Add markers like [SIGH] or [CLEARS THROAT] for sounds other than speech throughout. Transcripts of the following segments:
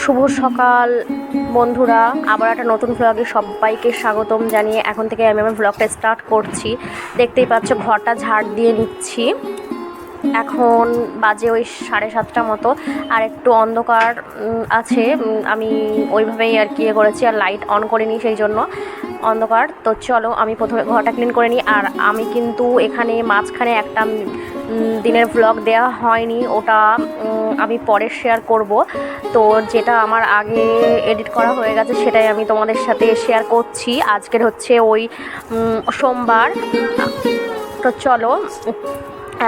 শুভ সকাল, বন্ধুরা। আবার একটা নতুন ব্লগে সবাইকে স্বাগতম জানিয়ে এখন থেকে আমি আমার ভ্লগটা স্টার্ট করছি। দেখতেই পাচ্ছ, ঘরটা ঝাড় দিয়ে নিচ্ছি। এখন বাজে ওই সাড়ে সাতটা মতো, আর একটু অন্ধকার আছে। আমি ওইভাবেই আর কি করেছি, আর লাইট অন করিনি সেই জন্য। অন্ধকার। তো চলো, আমি প্রথমে ঘরটা ক্লিন করে নিই। আর আমি কিন্তু এখানে মাঝখানে একটা দিনের ভ্লগ দেওয়া হয়নি। ওটা আমি পরে শেয়ার করব। তো যেটা আমার আগে এডিট করা হয়ে গেছে, সেটাই আমি তোমাদের সাথে শেয়ার করছি। আজকের হচ্ছে ওই সোমবার। তো চলো,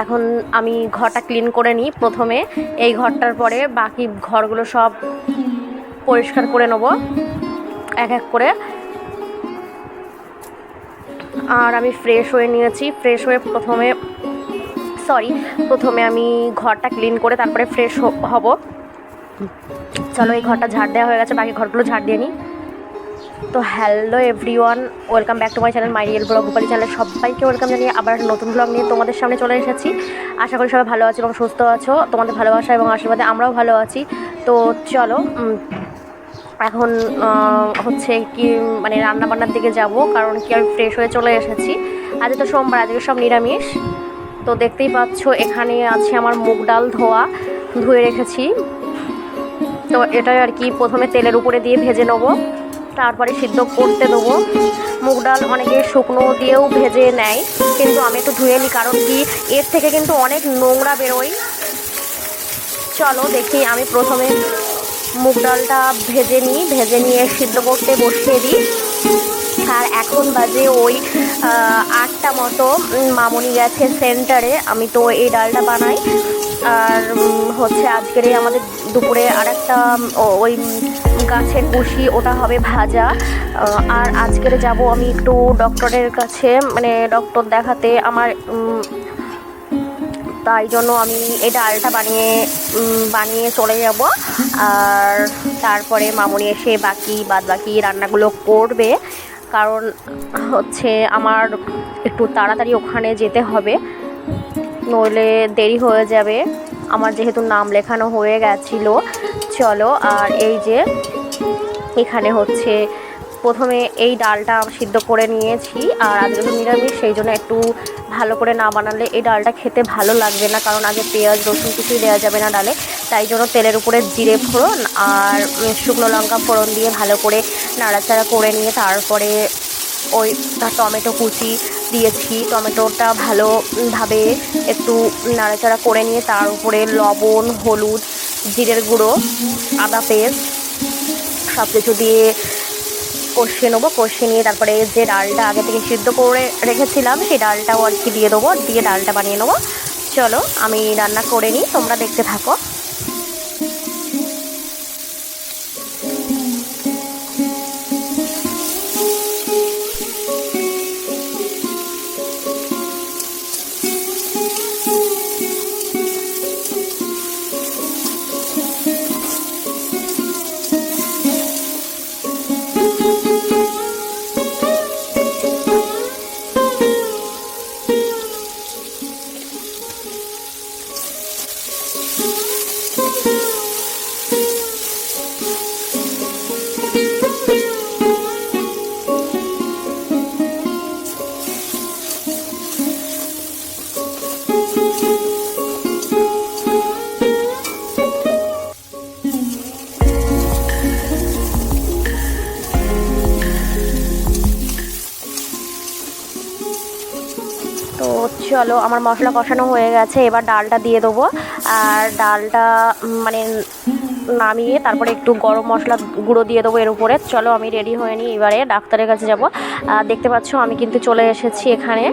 এখন আমি ঘরটা ক্লিন করে নিই প্রথমে। এই ঘরটার পরে বাকি ঘরগুলো সব পরিষ্কার করে নেব, এক এক করে। আর আমি ফ্রেশ হয়ে নিয়েছি। ফ্রেশ হয়ে প্রথমে সরি প্রথমে আমি ঘরটা ক্লিন করে তারপরে ফ্রেশ হব। চলো এই ঘরটা ঝাড় দেওয়া হয়ে গেছে, বাকি ঘরগুলো ঝাড় দিয়ে নিই। তো hello everyone welcome back to my channel my real blog Gopali channel সবাইকে ওয়েলকাম জানিয়ে আবার নতুন ব্লগ নিয়ে তোমাদের সামনে চলে এসেছি। আশা করি সবাই ভালো আছো এবং সুস্থ আছো। তোমাদের ভালোবাসা এবং আশীর্বাদে আমরাও ভালো আছি। তো চলো এখন হচ্ছে কি মানে রান্না বান্নার দিকে যাব, কারণ কি আমি ফ্রেশ হয়ে চলে এসেছি। আজ তো সোমবার, আজকে সব নিরামিষ। তো দেখতেই পাচ্ছ, এখানে আছে আমার মুগ ডাল ধোয়া, ধুয়ে রেখেছি। তো এটাই আর কি, প্রথমে তেলের উপরে দিয়ে ভেজে নেব। তারপরে সিদ্ধ করতে দেবো। মুগ ডাল অনেকে শুকনো দিয়েও ভেজে নেয়, কিন্তু আমি একটু ধুয়ে নিই, কারণ কি, এর থেকে কিন্তু অনেক নোংরা বেরোয়। চলো দেখি, আমি প্রথমে মুগ ডালটা ভেজে নিই, ভেজে নিয়ে সিদ্ধ করতে বসিয়ে দিই। আর এখন বাজে ওই আটটা মতো। মামনি গেছে সেন্টারে, আমি তো এই ডালটা বানাই। আর হচ্ছে আজকের আমাদের দুপুরে আর একটা ওই গাছের কুশি, ওটা হবে ভাজা। আর আজকের যাব আমি একটু ডক্টরের কাছে মানে ডক্টর দেখাতে। আমার তাই জন্য আমি এই ডালটা বানিয়ে বানিয়ে চলে যাব। আর তারপরে মামনি এসে বাকি বাদ বাকি রান্নাগুলো করবে। কারণ হচ্ছে আমার একটু তাড়াতাড়ি ওখানে যেতে হবে, নইলে দেরি হয়ে যাবে। আমার যেহেতু নাম লেখানো হয়ে গেছিল। চলো, আর এই যে এখানে হচ্ছে প্রথমে এই ডালটা সিদ্ধ করে নিয়েছি। আর আজকে নিরামিষ, সেই জন্য একটু ভালো করে না বানালে এই ডালটা খেতে ভালো লাগবে না, কারণ আগে পেঁয়াজ, রসুন কিছুই দেওয়া যাবে না ডালে। তাই জন্য তেলের উপরে জিরে ফোড়ন আর শুকনো লঙ্কা ফোড়ন দিয়ে ভালো করে নাড়াচাড়া করে নিয়ে তারপরে ওই টমেটো কুচি দিয়েছি। টমেটোটা ভালোভাবে একটু নাড়াচাড়া করে নিয়ে তার উপরে লবণ, হলুদ, জিরের গুঁড়ো, আদা পেস্ট সব কিছু দিয়ে কষিয়ে নেব, কষিয়ে নিয়ে তারপরে যে ডালটা আগে থেকে সিদ্ধ করে রেখেছিলাম, সেই ডালটাও আর কি দিয়ে দেবো, দিয়ে ডালটা বানিয়ে নেব। চলো, আমি রান্না করে নিই, তোমরা দেখতে থাকো। চলো, আমার মশলা কষানো হয়ে গেছে, এবার ডালটা দিয়ে দেবো। আর ডালটা মানে নামিয়ে তারপরে একটু গরম মশলা গুঁড়ো দিয়ে দেবো এর উপরে। চলো, আমি রেডি হয়ে নিই, এবারে ডাক্তারের কাছে যাব। দেখতে পাচ্ছ, আমি কিন্তু চলে এসেছি এখানে।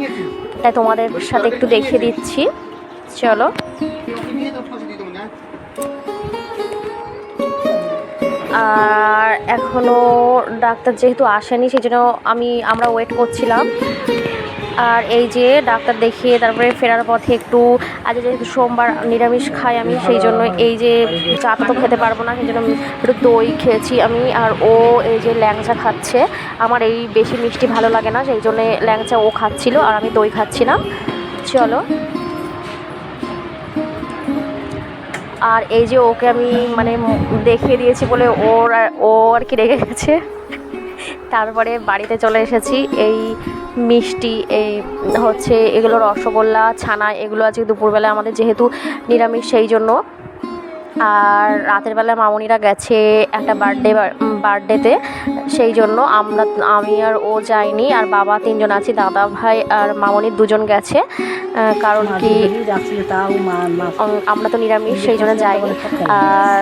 তাই তোমাদের সাথে একটু দেখিয়ে দিচ্ছি। চলো। আর এখনও ডাক্তার যেহেতু আসেনি সেই জন্য আমি, আমরা ওয়েট করছিলাম। আর এই যে ডাক্তার দেখিয়ে তারপরে ফেরার পথে একটু, আজ যেহেতু সোমবার নিরামিষ খাই আমি, সেই জন্য এই যে চাটা তো খেতে পারব না, সেই জন্য একটু দই খেয়েছি আমি, আর ও এই যে ল্যাংচা খাচ্ছে। আমার এই বেশি মিষ্টি ভালো লাগে না, সেই জন্য ল্যাংচা ও খাচ্ছিল, আর আমি দই খাচ্ছি না। চলো। আর এই যে ওকে আমি মানে দেখিয়ে দিয়েছি বলে ওর আর- ও আর কি রেগে গেছে। তারপরে বাড়িতে চলে এসেছি, এই মিষ্টি, এই হচ্ছে এগুলো রসগোল্লা, ছানা, এগুলো আজকে দুপুরবেলা আমাদের যেহেতু নিরামিষ, সেই জন্য। আর রাতের বেলা মামনিরা গেছে একটা বার্থডে বার্থডেতে সেই জন্য আমরা, আমি আর ও যাইনি, আর বাবা তিনজন আছি, দাদা ভাই আর মামনির দুজন গেছে। কারণ কি আমরা তো নিরামিষ, সেই জন্য যাইনি। আর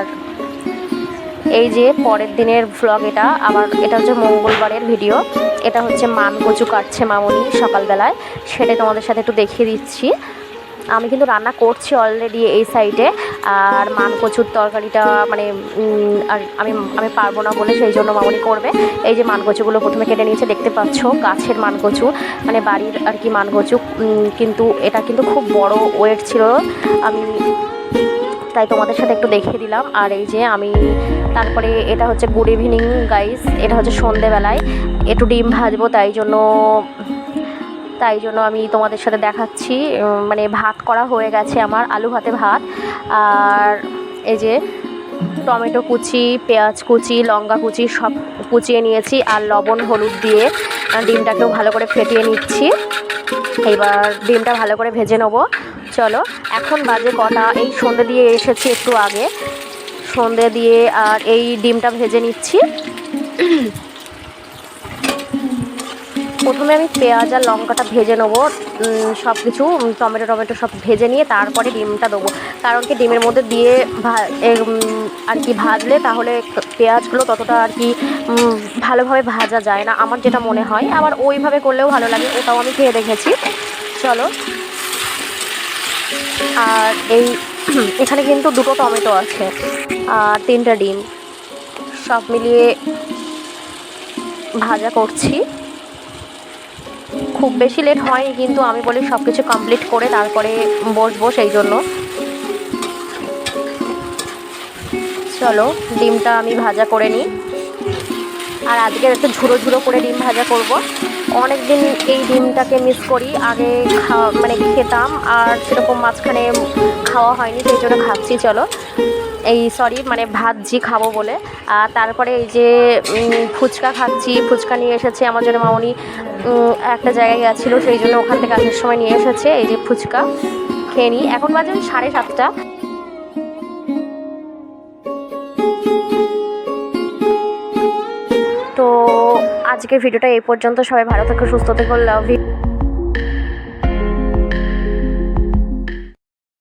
এই যে পরের দিনের ভ্লগ এটা, আবার এটা হচ্ছে মঙ্গলবারের ভিডিও এটা হচ্ছে মান কচু কাটছে মামনি সকালবেলায়। সেটাই তোমাদের সাথে একটু দেখিয়ে দিচ্ছি। আমি কিন্তু রান্না করছি অলরেডি এই সাইডে আর মান কচুর তরকারিটা মানে আর আমি আমি পারব না বলে সেই জন্য মামনি করবে। এই যে মান কচুগুলো প্রথমে কেটে নিয়েছে, দেখতে পাচ্ছ গাছের মান কচু। মানে বাড়ির আর কি মান কচু। কিন্তু এটা কিন্তু খুব বড় ওয়েট ছিল। আমি, তাই তোমাদের সাথে একটু দেখিয়ে দিলাম। আর এই যে আমি তারপরে এটা হচ্ছে গুড ইভিনিং গাইস এটা হচ্ছে সন্ধেবেলায়। একটু ডিম ভাজবো, তাই জন্য তাই জন্য আমি তোমাদের সাথে দেখাচ্ছি। মানে ভাত করা হয়ে গেছে আমার, আলু ভাতে ভাত। আর এই যে টমেটো কুচি, পেঁয়াজ কুচি, লঙ্কা কুচি সব কুচিয়ে নিয়েছি, আর লবণ, হলুদ দিয়ে ডিমটাকেও ভালো করে ফেটিয়ে নিচ্ছি। এবার ডিমটা ভালো করে ভেজে নেব। চলো, এখন বাজে কটা? এই সন্ধে দিয়ে এসেছি একটু আগে। সন্ধে দিয়ে আর এই ডিমটা ভেজে নিচ্ছি। প্রথমে আমি পেঁয়াজ আর লঙ্কাটা ভেজে নেব সব কিছু টমেটো টমেটো সব ভেজে নিয়ে তারপরে ডিমটা দেবো। কারণ কি ডিমের মধ্যে দিয়ে আর কি ভাজলে তাহলে পেঁয়াজগুলো ততটা আর কি ভালোভাবে ভাজা যায় না, আমার যেটা মনে হয়। আবার ওইভাবে করলেও ভালো লাগে, ওটাও আমি খেয়ে দেখেছি। চলো। আর এই [CLEARS THROAT] এখানে কিন্তু দুটো টমেটো আছে আর তিনটা ডিম। সব মিলিয়ে ভাজা করছি। খুব বেশি লেট হয়নি, কিন্তু আমি বলি সব কিছু কমপ্লিট করে তারপরে বসবো সেই জন্য। চলো, ডিমটা আমি ভাজা করে নিই। আর আজকে একটু ঝুড়ো ঝুড়ো করে ডিম ভাজা করব। অনেক দিন এই ডিমটাকে মিস করি। আগে মানে খেতাম, আর সেরকম মাঝখানে খাওয়া হয়নি, সেই জন্য খাচ্ছি, চলো। এই সরি মানে ভাতজি খাব বলে। আর তারপরে এই যে ফুচকা খাচ্ছি, ফুচকা নিয়ে এসেছে আমার জন্য মামনি একটা জায়গায় গেছিল, সেই জন্য ওখান থেকে আসার সময় নিয়ে এসেছে। এই যে ফুচকা, খেয়ে নিই। এখন বাজে সাড়ে সাতটা। আজকের ভিডিওটা এই পর্যন্ত। সবাই ভালো থেকো সুস্থ থেকো লাভ ইউ